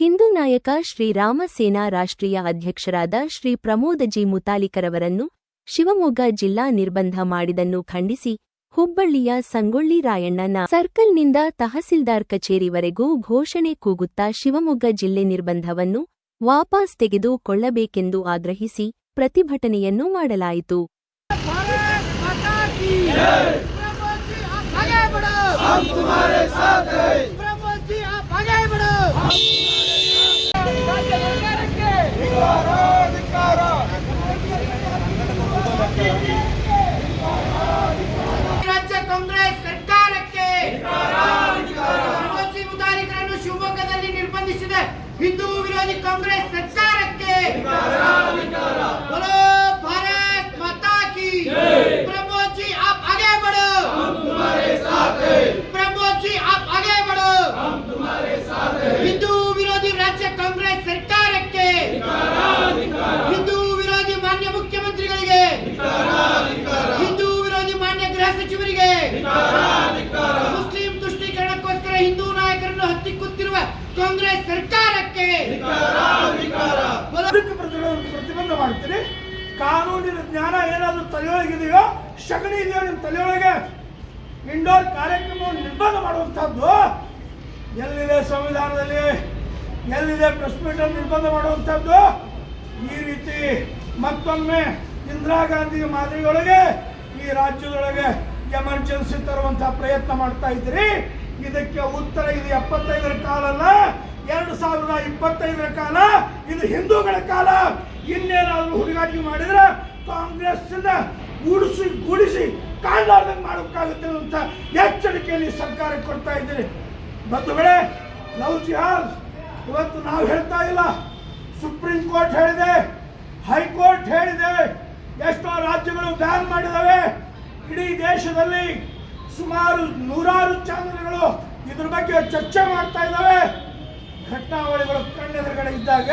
ಹಿಂದೂ ನಾಯಕ ಶ್ರೀರಾಮ ಸೇನಾ ರಾಷ್ಟ್ರೀಯ ಅಧ್ಯಕ್ಷರಾದ ಶ್ರೀ ಪ್ರಮೋದಜಿ ಮುತಾಲಿಕರವರನ್ನು ಶಿವಮೊಗ್ಗ ಜಿಲ್ಲಾ ನಿರ್ಬಂಧ ಮಾಡಿದನ್ನು ಖಂಡಿಸಿ ಹುಬ್ಬಳ್ಳಿಯ ಸಂಗೊಳ್ಳಿ ರಾಯಣ್ಣನ ಸರ್ಕಲ್ನಿಂದ ತಹಸೀಲ್ದಾರ್ ಕಚೇರಿವರೆಗೂ ಘೋಷಣೆ ಕೂಗುತ್ತಾ ಶಿವಮೊಗ್ಗ ಜಿಲ್ಲೆ ನಿರ್ಬಂಧವನ್ನು ವಾಪಸ್ ತೆಗೆದುಕೊಳ್ಳಬೇಕೆಂದು ಆಗ್ರಹಿಸಿ ಪ್ರತಿಭಟನೆಯನ್ನು ಮಾಡಲಾಯಿತು भारत माता की प्रभु जी आप आगे बढ़ो हम तुम्हारे साथ हैं प्रभु जी आप आगे बढ़ो ರಾಜ್ಯದಲ್ಲಿ ನಿರ್ಬಂಧಿಸಿದೆ. ಹಿಂದೂ ವಿರೋಧಿ ಕಾಂಗ್ರೆಸ್ ಸರ್ಕಾರಕ್ಕೆ. ಭಾರತ್ ಹಿಂದೂ ವಿರೋಧಿ ಮಾನ್ಯ ಗೃಹ ಸಚಿವರಿಗೆ. ಕಾಂಗ್ರೆಸ್ ಸರ್ಕಾರಕ್ಕೆ. ಪ್ರತಿಬಂಧ ಮಾಡ್ತೀರಿ ಕಾನೂನಿನ ಜ್ಞಾನ ಏನಾದರೂ ತಲೆಯೊಳಗಿದೆಯೋ, ಶಗಣಿ ಇದೆಯೋ ನಿಮ್ಮ ತಲೆಯೊಳಗೆ. ಇಂಡೋರ್ ಕಾರ್ಯಕ್ರಮವನ್ನು ನಿರ್ಬಂಧ ಮಾಡುವಂಥದ್ದು. ಎಲ್ಲಿದೆ ಸಂವಿಧಾನದಲ್ಲಿ? ಎಲ್ಲಿದೆ ಪ್ರೆಸ್ ನಿರ್ಬಂಧ ಮಾಡುವಂಥದ್ದು? ಈ ರೀತಿ ಮತ್ತೊಮ್ಮೆ ಇಂದಿರಾ ಗಾಂಧಿ ಮಾದರಿಯೊಳಗೆ ಈ ರಾಜ್ಯದೊಳಗೆ ಎಮರ್ಜೆನ್ಸಿ ತರುವಂತಹ ಪ್ರಯತ್ನ ಮಾಡ್ತಾ ಇದ್ದೀರಿ. ಇದಕ್ಕೆ ಉತ್ತರ ಇದು ಎಪ್ಪತ್ತೈದರ ಕಾಲ ಅಲ್ಲ, ಎರಡು ಸಾವಿರದ ಇಪ್ಪತ್ತೈದರ ಕಾಲ, ಇದು ಹಿಂದೂಗಳ ಕಾಲ. ಇನ್ನೇನಾದರೂ ಹುಡುಗಾಟಿಕೆ ಮಾಡಿದ್ರೆ ಕಾಂಗ್ರೆಸ್ ಗುಡಿಸಿ, ಗೂಡಿಸಿ ಕಾಣಲಾರ್ದಂಗೆ ಮಾಡಬೇಕಾಗುತ್ತೆ ಅಂತ ಎಚ್ಚರಿಕೆಯಲ್ಲಿ ಸರ್ಕಾರಕ್ಕೆ ಕೊಡ್ತಾ ಇದ್ದೀರಿ ಬಂಧುಗಳೇ, ಲವ್ ಜಿಹಾದ್, ಇವತ್ತು ನಾವು ಹೇಳ್ತಾ ಇಲ್ಲ. ಸುಪ್ರೀಂ ಕೋರ್ಟ್ ಹೇಳಿದೆ, ಹೈಕೋರ್ಟ್ ಹೇಳಿದೆ, ಎಷ್ಟೋ ರಾಜ್ಯಗಳು ಬ್ಯಾನ್ ಮಾಡಿದವೆ. ಇಡೀ ದೇಶದಲ್ಲಿ ಸುಮಾರು ನೂರಾರು ಚಾನಲ್ಗಳು ಇದ್ರ ಬಗ್ಗೆ ಚರ್ಚೆ ಮಾಡ್ತಾ ಇದ್ದಾವೆ. ಘಟನಾವಳಿಗಳು ಕಣ್ಣೆದುರುಗಡೆ ಇದ್ದಾಗ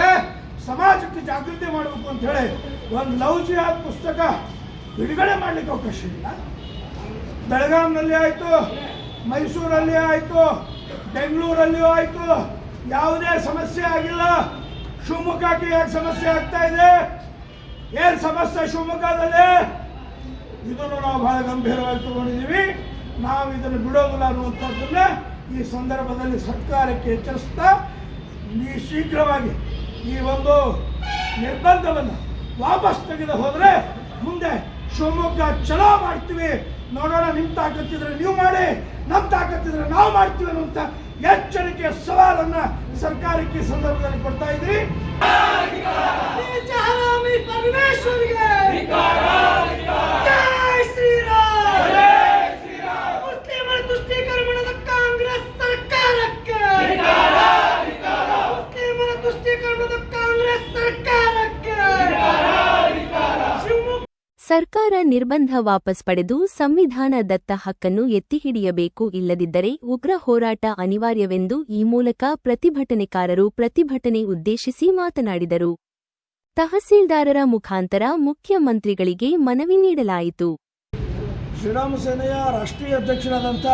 ಸಮಾಜಕ್ಕೆ ಜಾಗೃತಿ ಮಾಡಬೇಕು ಅಂತ ಹೇಳಿ ಒಂದು ಲವ್ ಜಿಹಾದ್ ಪುಸ್ತಕ ಬಿಡುಗಡೆ ಮಾಡಲಿಕ್ಕೆ ಅವಕಾಶ ಇಲ್ಲ. ಬೆಳಗಾಂನಲ್ಲಿ ಆಯಿತು, ಮೈಸೂರಲ್ಲಿ ಆಯಿತು ಬೆಂಗಳೂರಲ್ಲಿಯೂ ಆಯಿತು, ಯಾವುದೇ ಸಮಸ್ಯೆ ಆಗಿಲ್ಲ. ಶಿವಮೊಗ್ಗಕ್ಕೆ ಯಾಕೆ ಸಮಸ್ಯೆ ಆಗ್ತಾ ಇದೆ? ಏನು ಸಮಸ್ಯೆ ಶಿವಮೊಗ್ಗದಲ್ಲಿ? ಇದನ್ನು ನಾವು ಬಹಳ ಗಂಭೀರವಾಗಿ ತಗೊಂಡಿದ್ದೀವಿ. ನಾವು ಇದನ್ನು ಬಿಡೋದಿಲ್ಲ ಅನ್ನುವಂಥದ್ದನ್ನೇ ಈ ಸಂದರ್ಭದಲ್ಲಿ ಸರ್ಕಾರಕ್ಕೆ ಎಚ್ಚರಿಸ್ತಾ ಈ ಶೀಘ್ರವಾಗಿ ಈ ಒಂದು ನಿರ್ಬಂಧವನ್ನು ವಾಪಸ್ ತೆಗೆದು ಹೋದರೆ ಮುಂದೆ ಶಿವಮೊಗ್ಗ ಚಲೋ ಮಾಡ್ತೀವಿ. ನೋಡೋಣ ನಿಮ್ಮ ತಾಕತ್ತಿದ್ರೆ ನೀವು ಮಾಡಿ ನಮ್ಮ ತಾಕತ್ತಿದ್ರೆ ನಾವು ಮಾಡ್ತೀವಿ ಅನ್ನುವಂಥ ಎಚ್ಚರಿಕೆಯ ಸವಾಲನ್ನು ಸರ್ಕಾರಕ್ಕೆ ಸಂದರ್ಭದಲ್ಲಿ ಕೊಡ್ತಾ ಇದ್ದೀರಿ ನೀಚ ಹರಾಮಿ ಪರಮೇಶ್ವರಿಗೆ ಜೈ ಶ್ರೀರಾಮ್ ಮುಸ್ಲಿಮರ ತುಷ್ಟೀಕರಣದ ಕಾಂಗ್ರೆಸ್ ಸರ್ಕಾರಕ್ಕೆ ಮುಸ್ಲಿಮರ ತುಷ್ಟೀಕರಣದ ಕಾಂಗ್ರೆಸ್ ಸರ್ಕಾರಕ್ಕೆ ಶಿವಮೊಗ್ಗ ಸರ್ಕಾರ ನಿರ್ಬಂಧ ವಾಪಸ್ ಪಡೆದು ಸಂವಿಧಾನ ದತ್ತ ಹಕ್ಕನ್ನು ಎತ್ತಿಹಿಡಿಯಬೇಕು ಇಲ್ಲದಿದ್ದರೆ ಉಗ್ರ ಹೋರಾಟ ಅನಿವಾರ್ಯವೆಂದು ಈ ಮೂಲಕ ಪ್ರತಿಭಟನೆಕಾರರು ಪ್ರತಿಭಟನೆ ಉದ್ದೇಶಿಸಿ ಮಾತನಾಡಿದರು. ತಹಸೀಲ್ದಾರರ ಮುಖಾಂತರ ಮುಖ್ಯಮಂತ್ರಿಗಳಿಗೆ ಮನವಿ ನೀಡಲಾಯಿತು. ಶ್ರೀರಾಮ ಸೇನೆಯ ರಾಷ್ಟ್ರೀಯ ಅಧ್ಯಕ್ಷರಾದಂಥ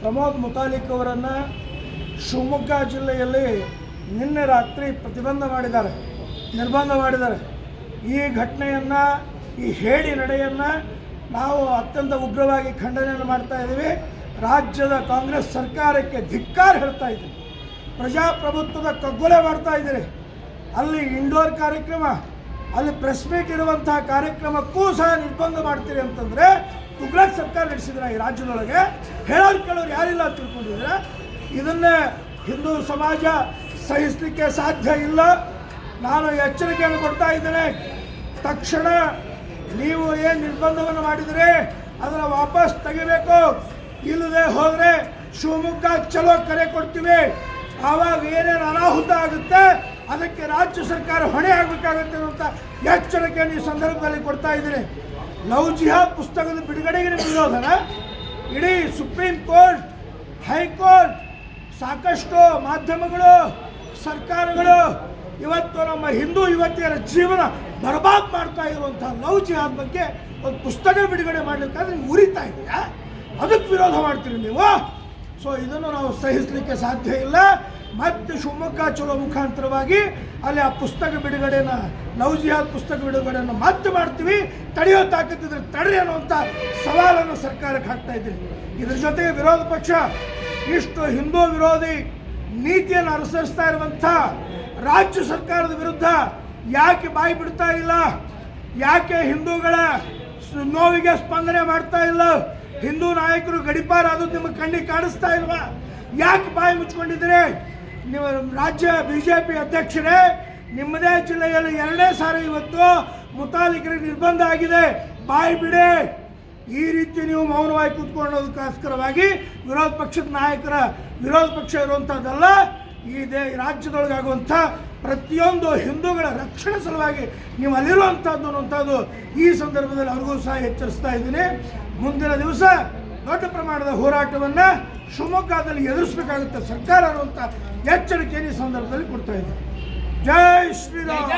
ಪ್ರಮೋದ್ ಮುತಾಲಿಕ್ ಅವರನ್ನು ಶಿವಮೊಗ್ಗ ಜಿಲ್ಲೆಯಲ್ಲಿ ನಿನ್ನೆ ರಾತ್ರಿ ಪ್ರತಿಬಂಧ ಮಾಡಿದ್ದಾರೆ, ನಿರ್ಬಂಧ ಮಾಡಿದ್ದಾರೆ. ಈ ಘಟನೆಯನ್ನು ಈ ಹೇಳಿ ನಡೆಯನ್ನು ನಾವು ಅತ್ಯಂತ ಉಗ್ರವಾಗಿ ಖಂಡನೆಯನ್ನು ಮಾಡ್ತಾ ಇದ್ದೀವಿ. ರಾಜ್ಯದ ಕಾಂಗ್ರೆಸ್ ಸರ್ಕಾರಕ್ಕೆ ಧಿಕ್ಕಾರ ಹೇಳ್ತಾ ಇದ್ದೀವಿ ಪ್ರಜಾಪ್ರಭುತ್ವದ ಕಗ್ಗೊಲೆ ಮಾಡ್ತಾ ಇದ್ದೀರಿ. ಅಲ್ಲಿ ಇಂಡೋರ್ ಕಾರ್ಯಕ್ರಮ, ಅಲ್ಲಿ ಪ್ರೆಸ್ ಮೀಟ್ ಇರುವಂತಹ ಕಾರ್ಯಕ್ರಮಕ್ಕೂ ಸಹ ನಿರ್ಬಂಧ ಮಾಡ್ತೀರಿ ಅಂತಂದ್ರೆ ತುಗ್ಲಕ್ ಸರ್ಕಾರ ನಡೆಸಿದ್ರ ಈ ರಾಜ್ಯದೊಳಗೆ. ಹೇಳೋರು ಕೇಳೋರು ಯಾರಿಲ್ಲ ಅಂತ ತಿಳ್ಕೊಂಡಿದ್ರೆ ಇದನ್ನೇ ಹಿಂದೂ ಸಮಾಜ ಸಹಿಸಲಿಕ್ಕೆ ಸಾಧ್ಯ ಇಲ್ಲ. ನಾನು ಎಚ್ಚರಿಕೆಯನ್ನು ಕೊಡ್ತಾ ಇದ್ದೇನೆ. ತಕ್ಷಣ ನೀವು ಏನು ನಿರ್ಬಂಧವನ್ನು ಮಾಡಿದರೆ, ಅದನ್ನು ವಾಪಸ್ ತೆಗಿಬೇಕು. ಇಲ್ಲದೆ ಹೋದರೆ ಶಿವಮೊಗ್ಗ ಚಲೋ ಕರೆ ಕೊಡ್ತೀವಿ. ಆವಾಗ ಏನೇನು ಅನಾಹುತ ಆಗುತ್ತೆ, ಅದಕ್ಕೆ ರಾಜ್ಯ ಸರ್ಕಾರ ಹೊಣೆ ಆಗಬೇಕಾಗುತ್ತೆ ಅಂತ ಎಚ್ಚರಿಕೆಯನ್ನು ಈ ಸಂದರ್ಭದಲ್ಲಿ ಕೊಡ್ತಾ ಇದ್ದೀನಿ. ಲವ್ ಜಿಹಾದ್ ಪುಸ್ತಕದ ಬಿಡುಗಡೆಗೆ ವಿರೋಧನ? ಇಡೀ ಸುಪ್ರೀಂ ಕೋರ್ಟ್, ಹೈಕೋರ್ಟ್, ಸಾಕಷ್ಟು ಮಾಧ್ಯಮಗಳು, ಸರ್ಕಾರಗಳು ಇವತ್ತು ನಮ್ಮ ಹಿಂದೂ ಯುವತಿಯರ ಜೀವನ ಬರ್ಬಾದ್ ಮಾಡ್ತಾ ಇರುವಂಥ ಲವ್ ಜಿಹಾದ್ ಬಗ್ಗೆ ಒಂದು ಪುಸ್ತಕ ಬಿಡುಗಡೆ ಮಾಡಲಿಕ್ಕಾದ್ರೆ ನೀವು ಉರಿತಾ ಇದೆಯಾ? ಅದಕ್ಕೆ ವಿರೋಧ ಮಾಡ್ತೀರಿ ನೀವು? ಸೊ ಇದನ್ನು ನಾವು ಸಹಿಸಲಿಕ್ಕೆ ಸಾಧ್ಯ ಇಲ್ಲ. ಮತ್ತೆ ಶಿವಮೊಗ್ಗ ಚಲೋ ಮುಖಾಂತರವಾಗಿ ಅಲ್ಲಿ ಆ ಪುಸ್ತಕ ಬಿಡುಗಡೆನ ಲವ್ ಜಿಹಾದ್ ಪುಸ್ತಕ ಬಿಡುಗಡೆಯನ್ನು ಮತ್ತೆ ಮಾಡ್ತೀವಿ. ತಡೆಯೋ ತಾಕತ್ತಿದ್ರೆ ತಡ್ರಿ ಅನ್ನುವಂಥ ಸವಾಲನ್ನು ಸರ್ಕಾರಕ್ಕೆ ಹಾಕ್ತಾ ಇದ್ದೀರಿ. ಇದ್ರ ಜೊತೆಗೆ ವಿರೋಧ ಪಕ್ಷ, ಇಷ್ಟು ಹಿಂದೂ ವಿರೋಧಿ ನೀತಿಯನ್ನು ಅನುಸರಿಸ್ತಾ ಇರುವಂಥ ರಾಜ್ಯ ಸರ್ಕಾರದ ವಿರುದ್ಧ ಯಾಕೆ ಬಾಯಿ ಬಿಡ್ತಾ ಇಲ್ಲ? ಯಾಕೆ ಹಿಂದೂಗಳ ನೋವಿಗೆ ಸ್ಪಂದನೆ ಮಾಡ್ತಾ ಇಲ್ಲ? ಹಿಂದೂ ನಾಯಕರು ಗಡಿಪಾರ ಅದು ನಿಮ್ಮ ಕಣ್ಣಿಗೆ ಕಾಣಿಸ್ತಾ ಇಲ್ವಾ? ಯಾಕೆ ಬಾಯಿ ಮುಚ್ಕೊಂಡಿದ್ದೀರಿ? ನೀವು ರಾಜ್ಯ ಬಿ ಜೆ ಪಿ ಅಧ್ಯಕ್ಷರೇ, ನಿಮ್ಮದೇ ಜಿಲ್ಲೆಯಲ್ಲಿ ಎರಡನೇ ಸಾರಿ ಇವತ್ತು ಮುತಾಲಿಕರಿಗೆ ನಿರ್ಬಂಧ ಆಗಿದೆ. ಬಾಯಿ ಬಿಡಿ. ಈ ರೀತಿ ನೀವು ಮೌನವಾಗಿ ಕೂತ್ಕೊಳ್ಳೋದಕ್ಕೋಸ್ಕರವಾಗಿ ವಿರೋಧ ಪಕ್ಷದ ನಾಯಕರ, ವಿರೋಧ ಪಕ್ಷ ಇರುವಂಥದ್ದಲ್ಲ ಈ ದೇ ರಾಜ್ಯದೊಳಗಾಗುವಂಥ ಪ್ರತಿಯೊಂದು ಹಿಂದೂಗಳ ರಕ್ಷಣೆ ಸಲುವಾಗಿ ನೀವು ಅಲ್ಲಿರುವಂಥದ್ದು ಅನ್ನುವಂಥದ್ದು ಈ ಸಂದರ್ಭದಲ್ಲಿ ಅವ್ರಿಗೂ ಸಹ ಎಚ್ಚರಿಸ್ತಾ ಇದ್ದೀನಿ. ಮುಂದಿನ ದಿವಸ ದೊಡ್ಡ ಪ್ರಮಾಣದ ಹೋರಾಟವನ್ನು ಶಿವಮೊಗ್ಗದಲ್ಲಿ ಎದುರಿಸಬೇಕಾಗುತ್ತೆ ಸರ್ಕಾರ ಅನ್ನುವಂಥ ಎಚ್ಚರಿಕೆಯನ್ನು ಈ ಸಂದರ್ಭದಲ್ಲಿ ಕೊಡ್ತಾ ಇದ್ದೀನಿ. ಜೈ ಶ್ರೀರಾಮ್.